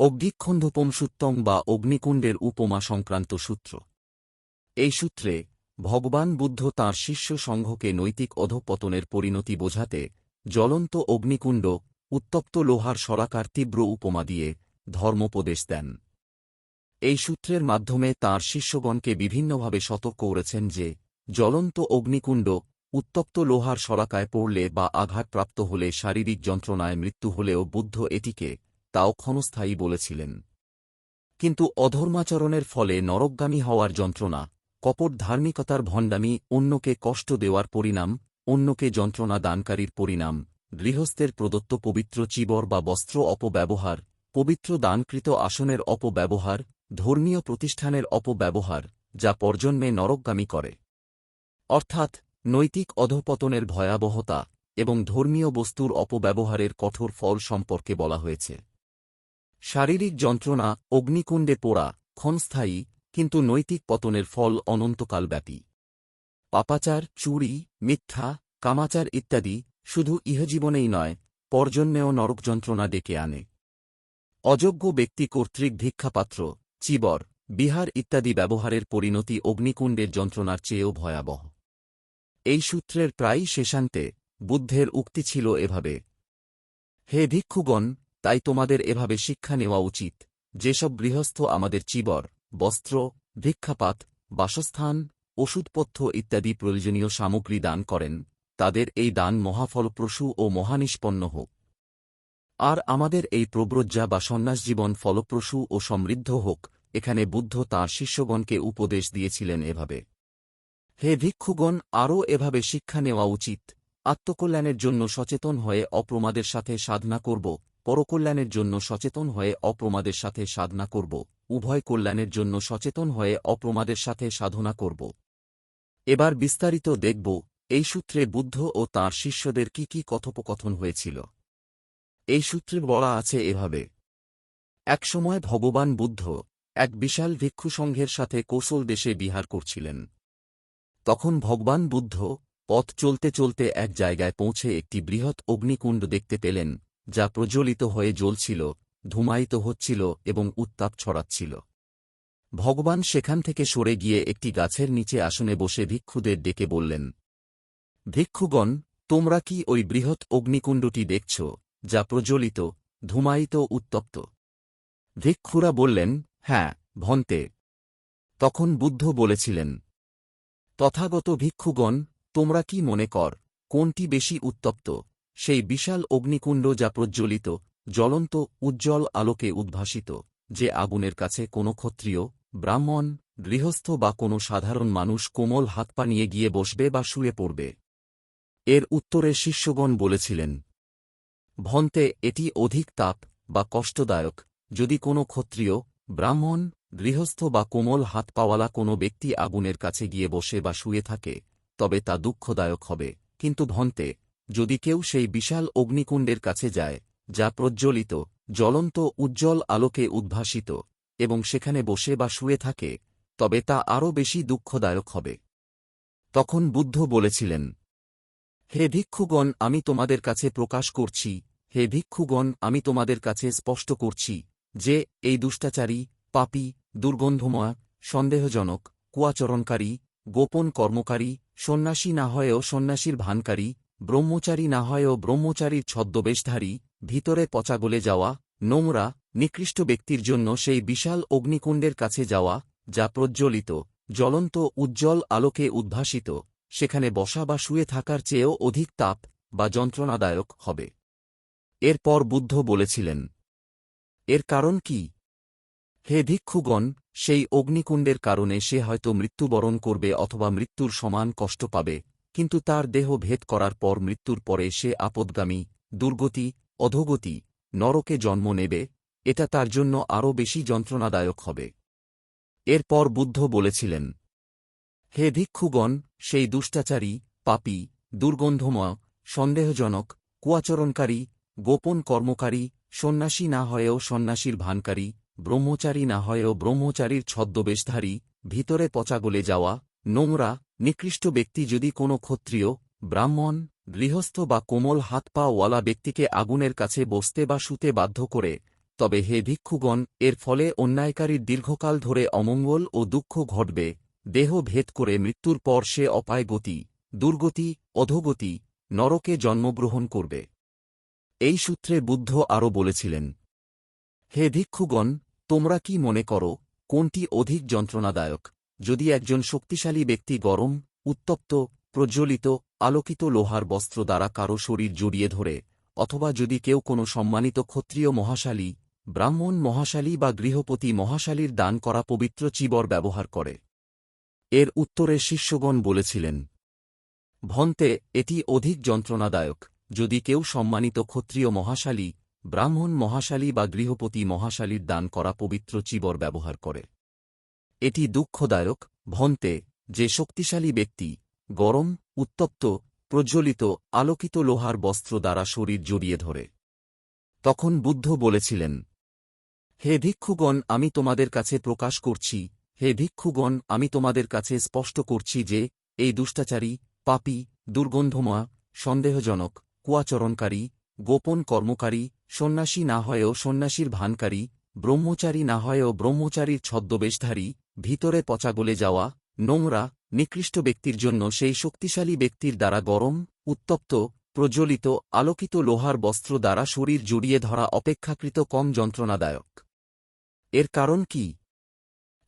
অগ্নিক্ষন্ধপমসুত্তম বা অগ্নিকুণ্ডের উপমা সংক্রান্ত সূত্র। এই সূত্রে, ভগবান বুদ্ধ তাঁর শিষ্য সংঘকে নৈতিক অধঃপতনের পরিণতি বোঝাতে জ্বলন্ত অগ্নিকুণ্ড, উত্তপ্ত লোহার সরাকার তীব্র উপমা দিয়ে ধর্মোপদেশ দেন। এই সূত্রের মাধ্যমে তাঁর শিষ্যগণকে বিভিন্নভাবে সতর্ক করেছেন যে, জ্বলন্ত অগ্নিকুণ্ড, উত্তপ্ত লোহার সরাকায় পড়লে বা আঘাতপ্রাপ্ত হলে শারীরিক যন্ত্রণায় মৃত্যু হলেও বুদ্ধ এটিকে তাও ক্ষণস্থায়ী বলেছিলেন। কিন্তু অধর্মাচরণের ফলে নরকগামী হওয়ার যন্ত্রণা, কপট ধার্মিকতার ভণ্ডামি, অন্যকে কষ্ট দেওয়ার পরিণাম, অন্যকে যন্ত্রণা দানকারীর পরিণাম, গৃহস্থের প্রদত্ত পবিত্র চিবর বা বস্ত্র অপব্যবহার, পবিত্র দানকৃত আসনের অপব্যবহার, ধর্মীয় প্রতিষ্ঠানের অপব্যবহার, যা পর্জন্মে নরকগামী করে। অর্থাৎ নৈতিক অধঃপতনের ভয়াবহতা এবং ধর্মীয় বস্তুর অপব্যবহারের কঠোর ফল সম্পর্কে বলা হয়েছে। শারীরিক যন্ত্রণা, অগ্নিকুণ্ডে পোড়া, ক্ষণস্থায়ী, কিন্তু নৈতিক পতনের ফল অনন্তকালব্যাপী। পাপাচার, চুরি, মিথ্যা, কামাচার ইত্যাদি শুধু ইহজীবনেই নয়, পরজন্মেও নরক যন্ত্রণা ডেকে আনে। অযোগ্য ব্যক্তি কর্তৃক ভিক্ষাপাত্র, চিবর, বিহার ইত্যাদি ব্যবহারের পরিণতি অগ্নিকুণ্ডের যন্ত্রণার চেয়েও ভয়াবহ। এই সূত্রের প্রায় শেষান্তে বুদ্ধের উক্তি ছিল এভাবে, হে ভিক্ষুগণ তাই তোমাদের এভাবে শিক্ষা নেওয়া উচিত। যেসব গৃহস্থ আমাদের চিবর, বস্ত্র, ভিক্ষাপাত, বাসস্থান, ওষুধপথ্য ইত্যাদি প্রয়োজনীয় সামগ্রী দান করেন, তাদের এই দান মহাফলপ্রসূ ও মহানিষ্পন্ন হোক। আর আমাদের এই প্রব্রজ্জা বা সন্ন্যাস জীবন ফলপ্রসূ ও সমৃদ্ধ হোক, এখানে বুদ্ধ তাঁর শিষ্যগণকে উপদেশ দিয়েছিলেন এভাবে। হে ভিক্ষুগণ, আরও এভাবে শিক্ষা নেওয়া উচিত। আত্মকল্যাণের জন্য সচেতন হয়ে অপ্রমাদের সাথে সাধনা করব পরকল্যাণের জন্য সচেতন হয়ে অপ্রমাদের সাথে সাধনা করব। উভয় কল্যাণের জন্য সচেতন হয়ে অপ্রমাদের সাথে সাধনা করব। এবার বিস্তারিত দেখব, এই সূত্রে বুদ্ধ ও তাঁর শিষ্যদের কি কি কথোপকথন হয়েছিল। এই সূত্রে বলা আছে এভাবে। একসময় ভগবান বুদ্ধ এক বিশাল ভিক্ষুসংঘের সাথে কৌশল দেশে বিহার করছিলেন। তখন ভগবান বুদ্ধ পথ চলতে চলতে এক জায়গায় পৌঁছে একটি বৃহৎ অগ্নিকুণ্ড দেখতে পেলেন। যা প্রজ্বলিত হয়ে জ্বলছিল, ধুমায়িত হচ্ছিল এবং উত্তাপ ছড়াচ্ছিল। ভগবান সেখান থেকে সরে গিয়ে একটি গাছের নিচে আসনে বসে ভিক্ষুদের ডেকে বললেন, ভিক্ষুগণ, তোমরা কি ওই বৃহৎ অগ্নিকুণ্ডটি দেখছ, যা প্রজ্বলিত, ধুমায়িত, উত্তপ্ত? ভিক্ষুরা বললেন হ্যাঁ ভন্তে। তখন বুদ্ধ বলেছিলেন, তথাগত ভিক্ষুগণ, তোমরা কি মনে কর, কোনটি বেশি উত্তপ্ত সেই বিশাল অগ্নিকুণ্ড যা প্রজ্বলিত, জ্বলন্ত, উজ্জ্বল আলোকে উদ্ভাসিত, যে আগুনের কাছে কোনো ক্ষত্রিয়, ব্রাহ্মণ, গৃহস্থ বা কোনো সাধারণ মানুষ কোমল হাত পা নিয়ে গিয়ে বসবে বা শুয়ে পড়বে। এর উত্তরে শিষ্যগণ বলেছিলেন, ভন্তে, এটি অধিক তাপ বা কষ্টদায়ক। যদি কোনো ক্ষত্রিয়, ব্রাহ্মণ, গৃহস্থ বা কোমল হাত পাওয়ালা কোনো ব্যক্তি আগুনের কাছে গিয়ে বসে বা শুয়ে থাকে, তবে তা দুঃখদায়ক হবে। কিন্তু ভন্তে যদি কেউ সেই বিশাল অগ্নিকুণ্ডের কাছে যায়, যা প্রজ্বলিত, জ্বলন্ত, উজ্জ্বল আলোকে উদ্ভাসিত, এবং সেখানে বসে বা শুয়ে থাকে, তবে তা আরও বেশি দুঃখদায়ক হবে। তখন বুদ্ধ বলেছিলেন, হে ভিক্ষুগণ, আমি তোমাদের কাছে প্রকাশ করছি, হে ভিক্ষুগণ, আমি তোমাদের কাছে স্পষ্ট করছি, যে এই দুষ্টাচারী, পাপী, দুর্গন্ধময়, সন্দেহজনক, কুয়াচরণকারী, গোপন কর্মকারী, সন্ন্যাসী না হয়েও সন্ন্যাসীর ভানকারী ব্রহ্মচারী না হয়েও ব্রহ্মচারীর ছদ্মবেশধারী, ভিতরে পচা গলে যাওয়া, নোংরা, নিকৃষ্ট ব্যক্তির জন্য সেই বিশাল অগ্নিকুণ্ডের কাছে যাওয়া, যা প্রজ্জ্বলিত জ্বলন্ত, উজ্জ্বল আলোকে উদ্ভাসিত, সেখানে বসা বা শুয়ে থাকার চেয়েও অধিক তাপ বা যন্ত্রণাদায়ক হবে। এরপর বুদ্ধ বলেছিলেন, এর কারণ কি? হে ভিক্ষুগণ, সেই অগ্নিকুণ্ডের কারণে সে হয়তো মৃত্যুবরণ করবে অথবা মৃত্যুর সমান কষ্ট পাবে। কিন্তু তার দেহ ভেদ করার পর মৃত্যুর পরে সে আপদগামী, দুর্গতি, অধোগতি, নরকে জন্ম নেবে, এটা তার জন্য আরও বেশি যন্ত্রণাদায়ক হবে। এরপর বুদ্ধ বলেছিলেন, হে ভিক্ষুগণ, সেই দুষ্টাচারী, পাপী, দুর্গন্ধময়, সন্দেহজনক, কুয়াচরণকারী, গোপন কর্মকারী, সন্ন্যাসী না হয়েও সন্ন্যাসীর ভানকারী, ব্রহ্মচারী না হয়েও ব্রহ্মচারীর ছদ্মবেশধারী, ভিতরে পচাগলে যাওয়া, নোংরা নিকৃষ্ট ব্যক্তি যদি কোনো ক্ষত্রিয়, ব্রাহ্মণ, গৃহস্থ বা কোমল হাত পা ওয়ালা ব্যক্তিকে আগুনের কাছে বসতে বা শুতে বাধ্য করে, তবে হে ভিক্ষুগণ, এর ফলে অন্যায়কারীর দীর্ঘকাল ধরে অমঙ্গল ও দুঃখ ঘটবে, দেহ ভেদ করে মৃত্যুর পর সে অপায় গতি দুর্গতি, অধোগতি, নরকে জন্মগ্রহণ করবে। এই সূত্রে বুদ্ধ আরও বলেছিলেন, হে ভিক্ষুগণ, তোমরা কি মনে করো, কোনটি অধিক যন্ত্রণাদায়ক? যদি একজন শক্তিশালী ব্যক্তি গরম, উত্তপ্ত, প্রজ্বলিত, আলোকিত লোহার বস্ত্র দ্বারা কারও শরীর জড়িয়ে ধরে, অথবা যদি কেউ কোনো সম্মানিত ক্ষত্রিয় মহাশালী, ব্রাহ্মণ মহাশালী বা গৃহপতি মহাশালীর দান করা পবিত্র চিবর ব্যবহার করে। এর উত্তরে শিষ্যগণ বলেছিলেন, ভন্তে, এটি অধিক যন্ত্রণাদায়ক। যদি কেউ সম্মানিত ক্ষত্রিয় মহাশালী, ব্রাহ্মণ মহাশালী বা গৃহপতি মহাশালীর দান করা পবিত্র চিবর ব্যবহার করে। এটি দুঃখদায়ক, ভন্তে, যে শক্তিশালী ব্যক্তি, গরম, উত্তপ্ত, প্রজ্বলিত, আলোকিত লোহার বস্ত্র দ্বারা শরীর জড়িয়ে ধরে। তখন বুদ্ধ বলেছিলেন, হে ভিক্ষুগণ, আমি তোমাদের কাছে প্রকাশ করছি, হে ভিক্ষুগণ, আমি তোমাদের কাছে স্পষ্ট করছি যে, এই দুষ্টাচারী, পাপী দুর্গন্ধমা সন্দেহজনক, কুয়াচরণকারী, গোপন কর্মকারী, সন্ন্যাসী না হয়েও সন্ন্যাসীর ভানকারী, ব্রহ্মচারী না হয়েও ব্রহ্মচারীর ছদ্মবেশধারী ভিতরে পচা গলে যাওয়া, নোংরা, নিকৃষ্ট ব্যক্তির জন্য সেই শক্তিশালী ব্যক্তির দ্বারা গরম, উত্তপ্ত, প্রজ্বলিত, আলোকিত লোহার বস্ত্র দ্বারা শরীর জড়িয়ে ধরা অপেক্ষাকৃত কম যন্ত্রণাদায়ক। এর কারণ কি?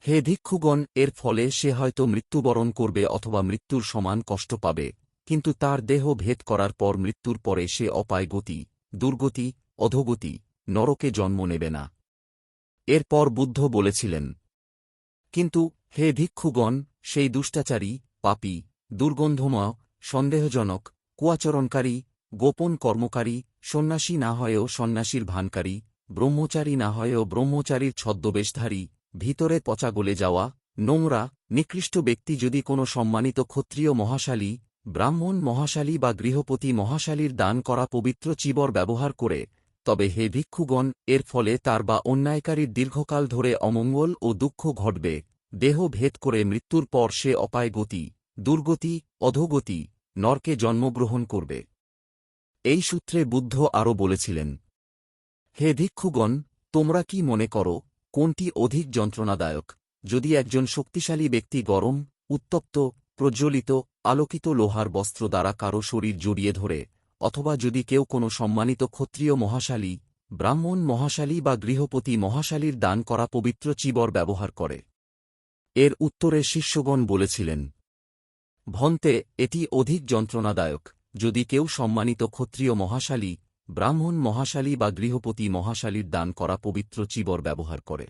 হে ভিক্ষুগণ, এর ফলে সে হয়তো মৃত্যুবরণ করবে অথবা মৃত্যুর সমান কষ্ট পাবে, কিন্তু তার দেহ ভেদ করার পর মৃত্যুর পরে সে অপায় গতি, দুর্গতি, অধোগতি, নরকে জন্ম নেবে না। এরপর বুদ্ধ বলেছিলেন কিন্তু, হে ভিক্ষুগণ, সেই দুষ্টাচারী, পাপী, দুর্গন্ধময়, সন্দেহজনক, কুয়াচরণকারী, গোপন কর্মকারী, সন্ন্যাসী না হয়েও সন্ন্যাসীর ভানকারী, ব্রহ্মচারী না হয়েও ব্রহ্মচারীর ছদ্মবেশধারী, ভিতরে পচা গলে যাওয়া, নোংরা, নিকৃষ্ট ব্যক্তি যদি কোনো সম্মানিত ক্ষত্রিয় মহাশালী, ব্রাহ্মণ মহাশালী বা গৃহপতি মহাশালীর দান করা পবিত্র চিবর ব্যবহার করে তবে হে ভিক্ষুগণ, এর ফলে তার বা অন্যায়কারীর দীর্ঘকাল ধরে অমঙ্গল ও দুঃখ ঘটবে। দেহ ভেদ করে মৃত্যুর পর সে অপায় গতি, দুর্গতি, অধোগতি, নরকে জন্মগ্রহণ করবে। এই সূত্রে বুদ্ধ আরও বলেছিলেন, হে ভিক্ষুগণ, তোমরা কি মনে করো, কোনটি অধিক যন্ত্রণাদায়ক? যদি একজন শক্তিশালী ব্যক্তি গরম, উত্তপ্ত, প্রজ্বলিত, আলোকিত লোহার বস্ত্র দ্বারা কারও শরীর জড়িয়ে ধরে অথবা যদি কেউ কোনো সম্মানিত ক্ষত্রিয় মহাশালী, ব্রাহ্মণ মহাশালী বা গৃহপতি মহাশালীর দান করা পবিত্র চিবর ব্যবহার করে। এর উত্তরে শিষ্যগণ বলেছিলেন, ভন্তে, এটি অধিক যন্ত্রণাদায়ক। যদি কেউ সম্মানিত ক্ষত্রিয় মহাশালী, ব্রাহ্মণ মহাশালী বা গৃহপতি মহাশালীর দান করা পবিত্র চিবর ব্যবহার করে।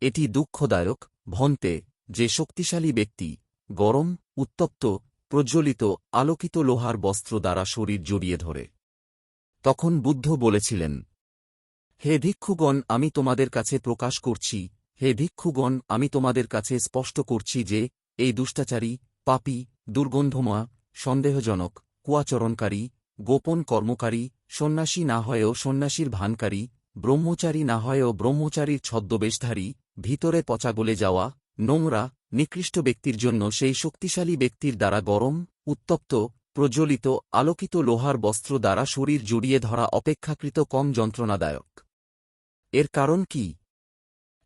এটি দুঃখদায়ক, ভন্তে, যে শক্তিশালী ব্যক্তি, গরম, উত্তপ্ত প্রজ্বলিত, আলোকিত লোহার বস্ত্র দ্বারা শরীর জড়িয়ে ধরে। তখন বুদ্ধ বলেছিলেন, হে ভিক্ষুগণ, আমি তোমাদের কাছে প্রকাশ করছি। হে ভিক্ষুগণ, আমি তোমাদের কাছে স্পষ্ট করছি যে, এই দুষ্টাচারী, পাপী দুর্গন্ধমা সন্দেহজনক, কুয়াচরণকারী, গোপন কর্মকারী, সন্ন্যাসী না হয়েও সন্ন্যাসীর ভানকারী, ব্রহ্মচারী না হয়েও ব্রহ্মচারীর ছদ্মবেশধারী, ভিতরে পচা গলে যাওয়া, নোংরা নিকৃষ্ট ব্যক্তির জন্য সেই শক্তিশালী ব্যক্তির দ্বারা গরম, উত্তপ্ত, প্রজ্বলিত, আলোকিত লোহার বস্ত্র দ্বারা শরীর জড়িয়ে ধরা অপেক্ষাকৃত কম যন্ত্রণাদায়ক। এর কারণ কি?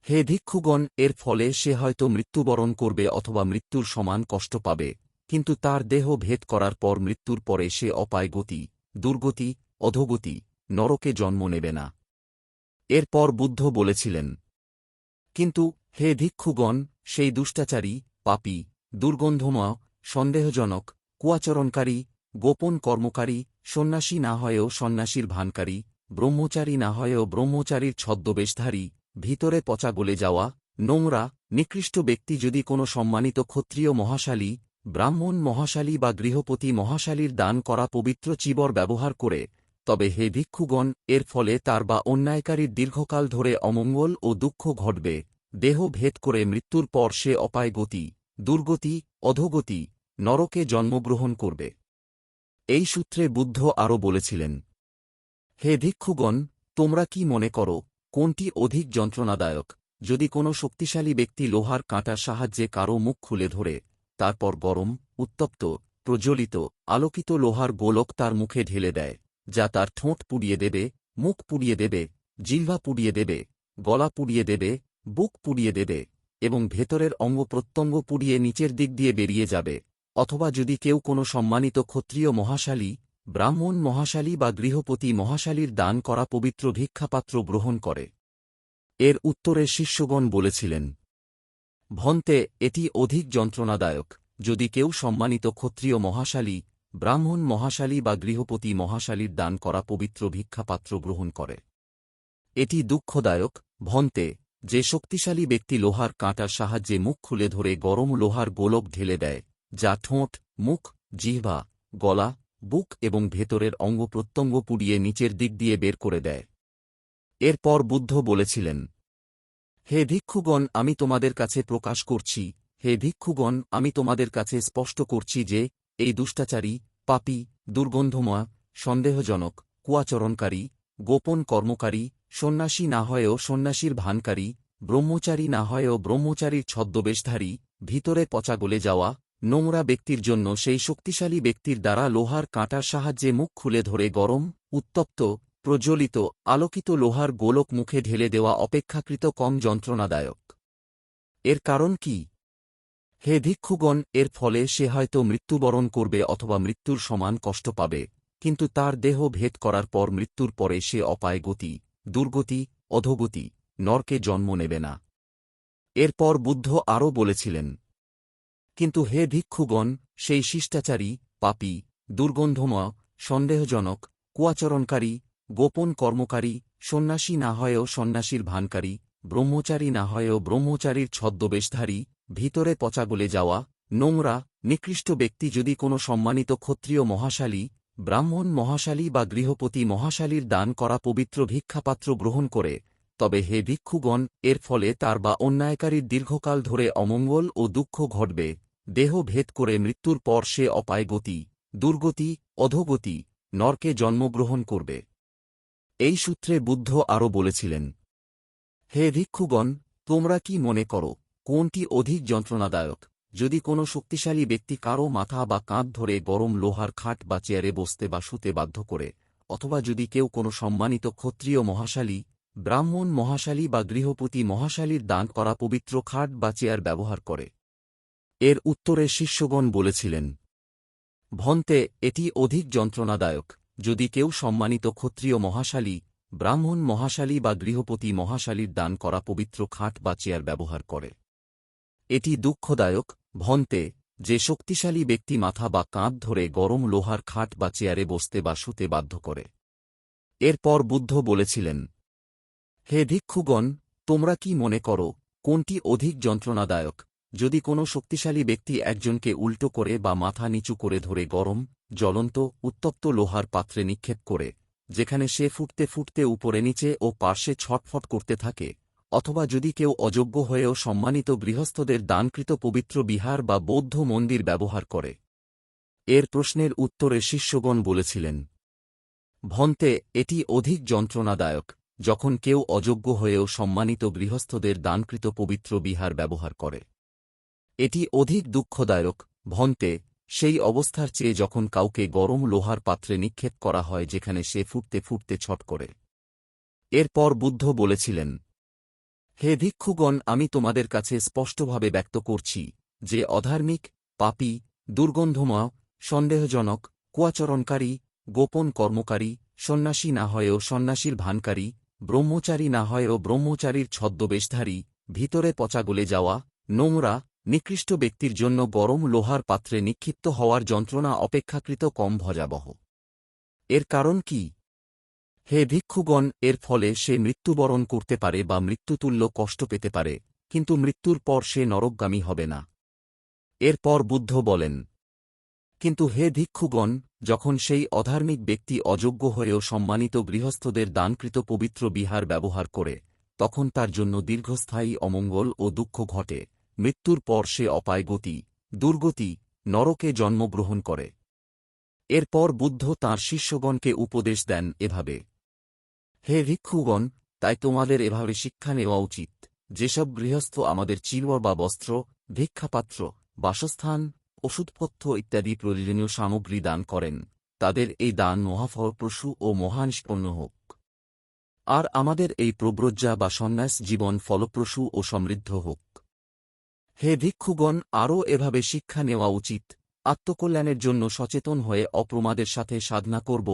হে ভিক্ষুগণ, এর ফলে সে হয়তো মৃত্যুবরণ করবে অথবা মৃত্যুর সমান কষ্ট পাবে, কিন্তু তার দেহ ভেদ করার পর মৃত্যুর পরে সে অপায় গতি, দুর্গতি, অধোগতি, নরকে জন্ম নেবে না। এরপর বুদ্ধ বলেছিলেন, কিন্তু, হে ভিক্ষুগণ সেই দুষ্টাচারী, পাপী, দুর্গন্ধময়, সন্দেহজনক, কুয়াচরণকারী, গোপন কর্মকারী, সন্ন্যাসী না হয়েও সন্ন্যাসীর ভানকারী, ব্রহ্মচারী না হয়েও ব্রহ্মচারীর ছদ্মবেশধারী, ভিতরে পচা গলে যাওয়া, নোংরা, নিকৃষ্ট ব্যক্তি যদি কোনো সম্মানিত ক্ষত্রিয় মহাশালী, ব্রাহ্মণ মহাশালী বা গৃহপতি মহাশালীর দান করা পবিত্র চিবর ব্যবহার করে, তবে হে ভিক্ষুগণ, এর ফলে তার বা অন্যায়কারীর দীর্ঘকাল ধরে অমঙ্গল ও দুঃখ ঘটবে। দেহ ভেদ করে মৃত্যুর পর সে অপায় গতি, দুর্গতি, অধোগতি, নরকে জন্মগ্রহণ করবে। এই সূত্রে বুদ্ধ আরও বলেছিলেন, হে ভিক্ষুগণ, তোমরা কি মনে করো, কোনটি অধিক যন্ত্রণাদায়ক? যদি কোনো শক্তিশালী ব্যক্তি লোহার কাঁটার সাহায্যে কারও মুখ খুলে ধরে, তারপর গরম, উত্তপ্ত, প্রজ্বলিত, আলোকিত লোহার গোলক তার মুখে ঢেলে দেয়, যা তার ঠোঁট পুড়িয়ে দেবে, মুখ পুড়িয়ে দেবে, জিহ্বা পুড়িয়ে দেবে, গলা পুড়িয়ে দেবে বুক পুড়িয়ে দেবে এবং ভেতরের অঙ্গ প্রত্যঙ্গ পুড়িয়ে নিচের দিক দিয়ে বেরিয়ে যাবে। অথবা যদি কেউ কোনো সম্মানিত ক্ষত্রিয় মহাশালী, ব্রাহ্মণ মহাশালী বা গৃহপতি মহাশালীর দান করা পবিত্র ভিক্ষাপাত্র গ্রহণ করে। এর উত্তরে শিষ্যগণ বলেছিলেন, ভন্তে, এটি অধিক যন্ত্রণাদায়ক। যদি কেউ সম্মানিত ক্ষত্রিয় মহাশালী, ব্রাহ্মণ মহাশালী বা গৃহপতি মহাশালীর দান করা পবিত্র ভিক্ষাপাত্র গ্রহণ করে। এটি দুঃখদায়ক, ভন্তে যে শক্তিশালী ব্যক্তি লোহার কাঁটার সাহায্যে মুখ খুলে ধরে গরম লোহার গোলক ঢেলে দেয়, যা ঠোঁট, মুখ, জিহ্বা, গলা, বুক এবং ভেতরের অঙ্গ প্রত্যঙ্গ পুড়িয়ে নিচের দিক দিয়ে বের করে দেয়। এরপর বুদ্ধ বলেছিলেন, হে ভিক্ষুগণ, আমি তোমাদের কাছে প্রকাশ করছি। হে ভিক্ষুগণ, আমি তোমাদের কাছে স্পষ্ট করছি যে, এই দুষ্টাচারী, পাপী, দুর্গন্ধময়, সন্দেহজনক, কুয়াচরণকারী, গোপন কর্মকারী সন্ন্যাসী না হয়েও সন্ন্যাসীর ভানকারী, ব্রহ্মচারী না হয়েও ব্রহ্মচারীর ছদ্মবেশধারী, ভিতরে পচা গলে যাওয়া, নোংরা ব্যক্তির জন্য সেই শক্তিশালী ব্যক্তির দ্বারা লোহার কাঁটার সাহায্যে মুখ খুলে ধরে গরম, উত্তপ্ত, প্রজ্বলিত, আলোকিত লোহার গোলক মুখে ঢেলে দেওয়া অপেক্ষাকৃত কম যন্ত্রণাদায়ক। এর কারণ কি? হে ভিক্ষুগণ, এর ফলে সে হয়তো মৃত্যুবরণ করবে অথবা মৃত্যুর সমান কষ্ট পাবে, কিন্তু তার দেহ ভেদ করার পর মৃত্যুর পরে সে অপায় গতি। দুর্গতি, অধোগতি, নরকে জন্ম নেবে না। এরপর বুদ্ধ আরও বলেছিলেন, কিন্তু হে ভিক্ষুগণ, সেই শিষ্টাচারী, পাপী, দুর্গন্ধময়, সন্দেহজনক, কুয়াচরণকারী, গোপন কর্মকারী, সন্ন্যাসী না হয়েও সন্ন্যাসীর ভানকারী, ব্রহ্মচারী না হয়েও ব্রহ্মচারীর ছদ্মবেশধারী, ভিতরে পচা গলে যাওয়া, নোংরা, নিকৃষ্ট ব্যক্তি যদি কোনো সম্মানিত ক্ষত্রিয় মহাশালী ব্রাহ্মণ মহাশালী বা গৃহপতি মহাশালীর দান করা পবিত্র ভিক্ষাপাত্র গ্রহণ করে, তবে হে ভিক্ষুগণ, এর ফলে তার বা অন্যায়কারীর দীর্ঘকাল ধরে অমঙ্গল ও দুঃখ ঘটবে, দেহ ভেদ করে মৃত্যুর পর সে অপায় গতি দুর্গতি, অধোগতি, নরকে জন্মগ্রহণ করবে। এই সূত্রে বুদ্ধ আরও বলেছিলেন, হে ভিক্ষুগণ, তোমরা কি মনে করো, কোনটি অধিক যন্ত্রণাদায়ক? যদি কোনো শক্তিশালী ব্যক্তি কারও মাথা বা কাঁধ ধরে গরম লোহার খাট বা চেয়ারে বসতে বা শুতে বাধ্য করে, অথবা যদি কেউ কোনো সম্মানিত ক্ষত্রিয় মহাশালী, ব্রাহ্মণ মহাশালী বা গৃহপতি মহাশালীর দান করা পবিত্র খাট বা চেয়ার ব্যবহার করে। এর উত্তরে শিষ্যগণ বলেছিলেন, ভন্তে, এটি অধিক যন্ত্রণাদায়ক। যদি কেউ সম্মানিত ক্ষত্রিয় মহাশালী, ব্রাহ্মণ মহাশালী বা গৃহপতি মহাশালীর দান করা পবিত্র খাট বা চেয়ার ব্যবহার করে, এটি দুঃখদায়ক ভন্তে, যে শক্তিশালী ব্যক্তি মাথা বা কাঁধ ধরে গরম লোহার খাট বা চেয়ারে বসতে বা শুতে বাধ্য করে। এরপর বুদ্ধ বলেছিলেন, হে ভিক্ষুগণ, তোমরা কি মনে করো, কোনটি অধিক যন্ত্রণাদায়ক? যদি কোনো শক্তিশালী ব্যক্তি একজনকে উল্টো করে বা মাথা নিচু করে ধরে গরম, জ্বলন্ত, উত্তপ্ত লোহার পাত্রে নিক্ষেপ করে, যেখানে সে ফুটতে ফুটতে উপরে নিচে ও পার্শ্বে ছটফট করতে থাকে অথবা যদি কেউ অযোগ্য হয়েও সম্মানিত গৃহস্থদের দানকৃত পবিত্র বিহার বা বৌদ্ধ মন্দির ব্যবহার করে। এর প্রশ্নের উত্তরে শিষ্যগণ বলেছিলেন, ভন্তে, এটি অধিক যন্ত্রণাদায়ক, যখন কেউ অযোগ্য হয়েও সম্মানিত গৃহস্থদের দানকৃত পবিত্র বিহার ব্যবহার করে। এটি অধিক দুঃখদায়ক, ভন্তে, সেই অবস্থার চেয়ে যখন কাউকে গরম লোহার পাত্রে নিক্ষেপ করা হয় যেখানে সে ফুটতে ফুটতে ছট করে। এরপর বুদ্ধ বলেছিলেন হে ভিক্ষুগণ, আমি তোমাদের কাছে স্পষ্টভাবে ব্যক্ত করছি যে অধার্মিক, পাপী, দুর্গন্ধময়, সন্দেহজনক, কুয়াচরণকারী, গোপন কর্মকারী, সন্ন্যাসী না হয়েও সন্ন্যাসীর ভানকারী, ব্রহ্মচারী না হয়েও ব্রহ্মচারীর ছদ্মবেশধারী, ভিতরে পচা গলে যাওয়া, নোংরা, নিকৃষ্ট ব্যক্তির জন্য গরম লোহার পাত্রে নিক্ষিপ্ত হওয়ার যন্ত্রণা অপেক্ষাকৃত কম ভজাবহ। এর কারণ কি? হে ভিক্ষুগণ, এর ফলে সে মৃত্যুবরণ করতে পারে বা মৃত্যুতুল্য কষ্ট পেতে পারে, কিন্তু মৃত্যুর পর সে নরকগামী হবে না। এরপর বুদ্ধ বলেন, কিন্তু হে ভিক্ষুগণ, যখন সেই অধার্মিক ব্যক্তি অযোগ্য হয়েও সম্মানিত গৃহস্থদের দানকৃত পবিত্র বিহার ব্যবহার করে, তখন তার জন্য দীর্ঘস্থায়ী অমঙ্গল ও দুঃখ ঘটে, মৃত্যুর পর সে অপায় গতি, দুর্গতি, নরকে জন্মগ্রহণ করে। এরপর বুদ্ধ তাঁর শিষ্যগণকে উপদেশ দেন এভাবে হে ভিক্ষুগণ, তাই তোমাদের এভাবে শিক্ষা নেওয়া উচিত। যেসব গৃহস্থ আমাদের চিরর বা বস্ত্র, ভিক্ষাপাত্র, বাসস্থান, ওষুধপথ্য ইত্যাদি প্রয়োজনীয় সামগ্রী দান করেন, তাদের এই দান মহাফলপ্রসূ ও মহানিষ্পন্ন হোক। আর আমাদের এই প্রব্রজ্জা বা সন্ন্যাস জীবন ফলপ্রসূ ও সমৃদ্ধ হোক। হে ভিক্ষুগণ, আরও এভাবে শিক্ষা নেওয়া উচিত। আত্মকল্যাণের জন্য সচেতন হয়ে অপ্রমাদের সাথে সাধনা করব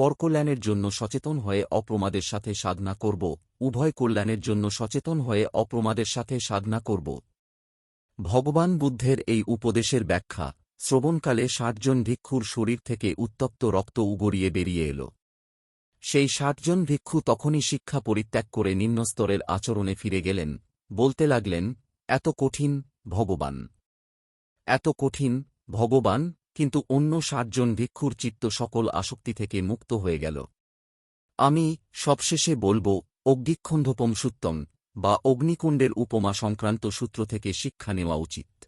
পরকল্যাণের জন্য সচেতন হয়ে অপ্রমাদের সাথে সাধনা করব, উভয় কল্যাণের জন্য সচেতন হয়ে অপ্রমাদের সাথে সাধনা করব। ভগবান বুদ্ধের এই উপদেশের ব্যাখ্যা, শ্রবণকালে ষাটজন ভিক্ষুর শরীর থেকে উত্তপ্ত রক্ত উগরিয়ে বেরিয়ে এল। সেই ষাটজন ভিক্ষু তখনই শিক্ষা পরিত্যাগ করে নিম্নস্তরের আচরণে ফিরে গেলেন, বলতে লাগলেন, এত কঠিন ভগবান। এত কঠিন ভগবান কিন্তু অন্য সাতজন ভিক্ষুর চিত্ত সকল আসক্তি থেকে মুক্ত হয়ে গেল। আমি সবশেষে বলব, অগ্নিক্ষন্ধপম সূত্তম বা অগ্নিকুণ্ডের উপমা সংক্রান্ত সূত্র থেকে শিক্ষা নেওয়া উচিত।